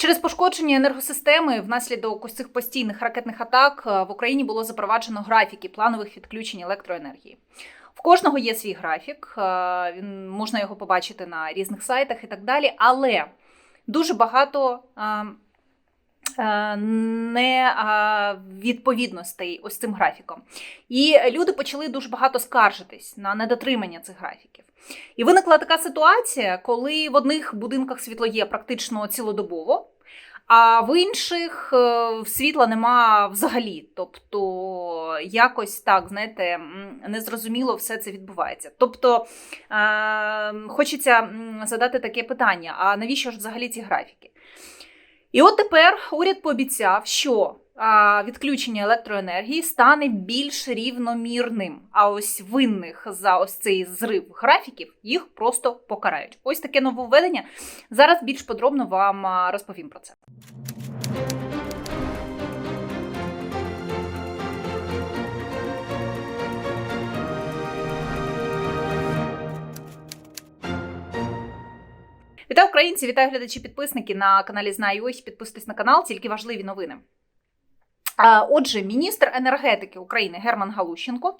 Через пошкодження енергосистеми внаслідок ось цих постійних ракетних атак е, в Україні було запроваджено графіки планових відключень електроенергії. В кожного є свій графік, е, він можна його побачити на різних сайтах і так далі. Але дуже багато е, е, невідповідностей ось цим графіком. І люди почали дуже багато скаржитись на недотримання цих графіків. І виникла така ситуація, коли в одних будинках світло є практично цілодобово, а в інших е, світла нема взагалі. Тобто, якось так, знаєте, незрозуміло все це відбувається. Тобто, е, хочеться задати таке питання: а навіщо ж взагалі ці графіки? І от тепер уряд пообіцяв, що відключення електроенергії стане більш рівномірним. А ось винних за ось цей зрив графіків їх просто покарають. Ось таке нововведення. Зараз більш подробно вам розповім про це. Вітаю українці, вітаю глядачі, підписники на каналі Знаю. Ось підписуйтесь на канал, тільки важливі новини. Отже, міністр енергетики України Герман Галущенко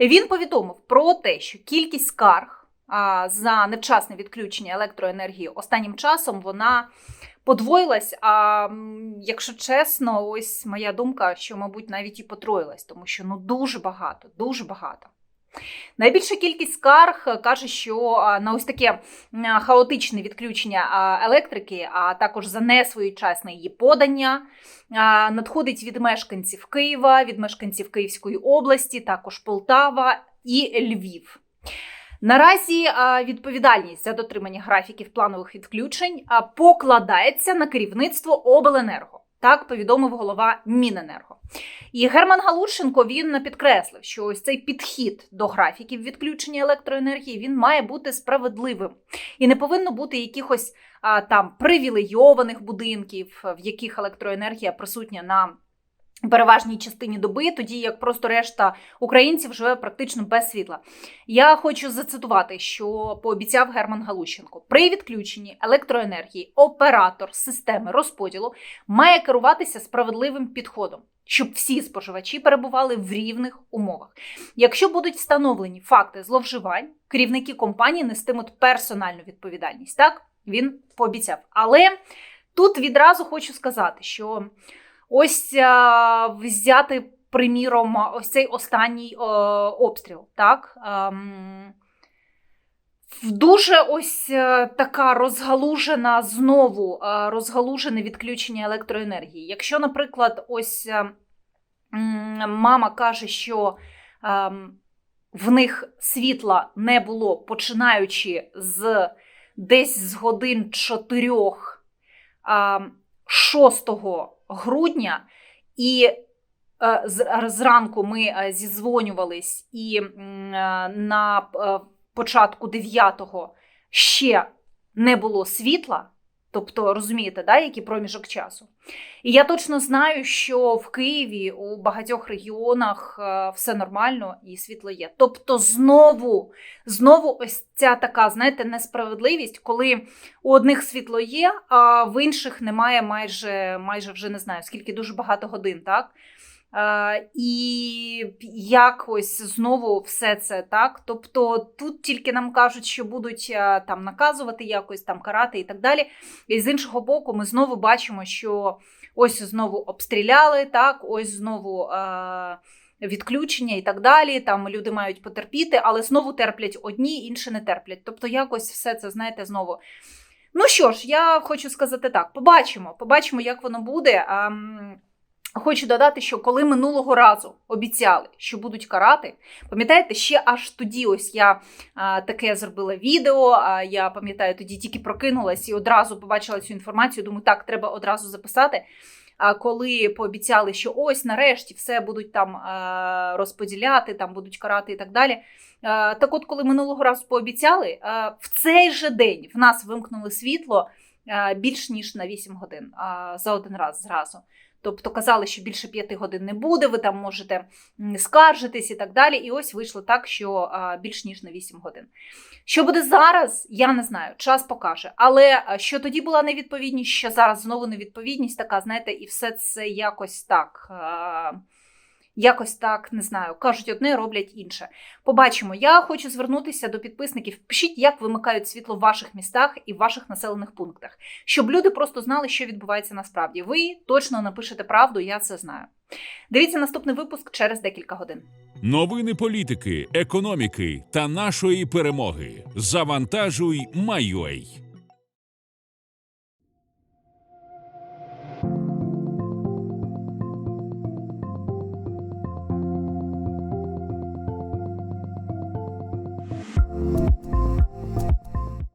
він повідомив про те, що кількість скарг за невчасне відключення електроенергії останнім часом вона подвоїлась. А якщо чесно, ось моя думка, що, мабуть, навіть і потроїлась, тому що ну дуже багато, дуже багато. Найбільша кількість скарг каже, що на ось таке хаотичне відключення електрики, а також за несвоєчасне її подання надходить від мешканців Києва, від мешканців Київської області, також Полтава і Львів. Наразі відповідальність за дотримання графіків планових відключень покладається на керівництво обленерго. Так повідомив голова Міненерго. І Герман Галушенко він підкреслив, що ось цей підхід до графіків відключення електроенергії він має бути справедливим і не повинно бути якихось а, там привілейованих будинків, в яких електроенергія присутня на переважній частині доби, тоді як просто решта українців живе практично без світла. Я хочу зацитувати, що пообіцяв Герман Галущенко. При відключенні електроенергії оператор системи розподілу має керуватися справедливим підходом. Щоб всі споживачі перебували в рівних умовах. Якщо будуть встановлені факти зловживань, керівники компанії нестимуть персональну відповідальність. Так він пообіцяв. Але тут відразу хочу сказати, що ось а, взяти приміром ось цей останній е, обстріл. Так? Ем, Дуже ось е, така розгалужена знову е, розгалужене відключення електроенергії. Якщо, наприклад, ось е, мама каже, що ем, в них світла не було, починаючи з десь з годин 4 ем, 6 грудня, і е, зранку ми е, зізвонювались, і е, на е, початку 9-го ще не було світла. Тобто, розумієте, да, який проміжок часу. І я точно знаю, що в Києві у багатьох регіонах е, все нормально і світло є. Тобто, знову, знову ось ця така, знаєте, несправедливість, коли у одних світло є, а в інших немає майже, майже вже не знаю, скільки дуже багато годин, так? І як ось знову все це так. Тобто тут тільки нам кажуть, що будуть там наказувати якось, там карати і так далі. І з іншого боку, ми знову бачимо, що ось знову обстріляли, так, ось знову. Відключення і так далі, там люди мають потерпіти, але знову терплять одні, інші не терплять. Тобто, якось все це, знаєте, знову. Ну що ж, я хочу сказати так: побачимо, побачимо, як воно буде. Хочу додати, що коли минулого разу обіцяли, що будуть карати, пам'ятаєте, ще аж тоді, ось я а, таке зробила відео. А я пам'ятаю, тоді тільки прокинулась і одразу побачила цю інформацію. Думаю, так, треба одразу записати. А коли пообіцяли, що ось нарешті все будуть там а, розподіляти, там будуть карати і так далі. А, так, от, коли минулого разу пообіцяли, а, в цей же день в нас вимкнули світло а, більш ніж на 8 годин а, за один раз зразу. Тобто казали, що більше п'яти годин не буде, ви там можете скаржитись і так далі. І ось вийшло так, що більш ніж на 8 годин. Що буде зараз, я не знаю, час покаже. Але що тоді була невідповідність, що зараз знову невідповідність така, знаєте, і все це якось так. Якось так не знаю, кажуть одне, роблять інше. Побачимо. Я хочу звернутися до підписників. Пишіть, як вимикають світло в ваших містах і в ваших населених пунктах, щоб люди просто знали, що відбувається насправді. Ви точно напишете правду, я це знаю. Дивіться наступний випуск через декілька годин. Новини політики, економіки та нашої перемоги. Завантажуй, Майой.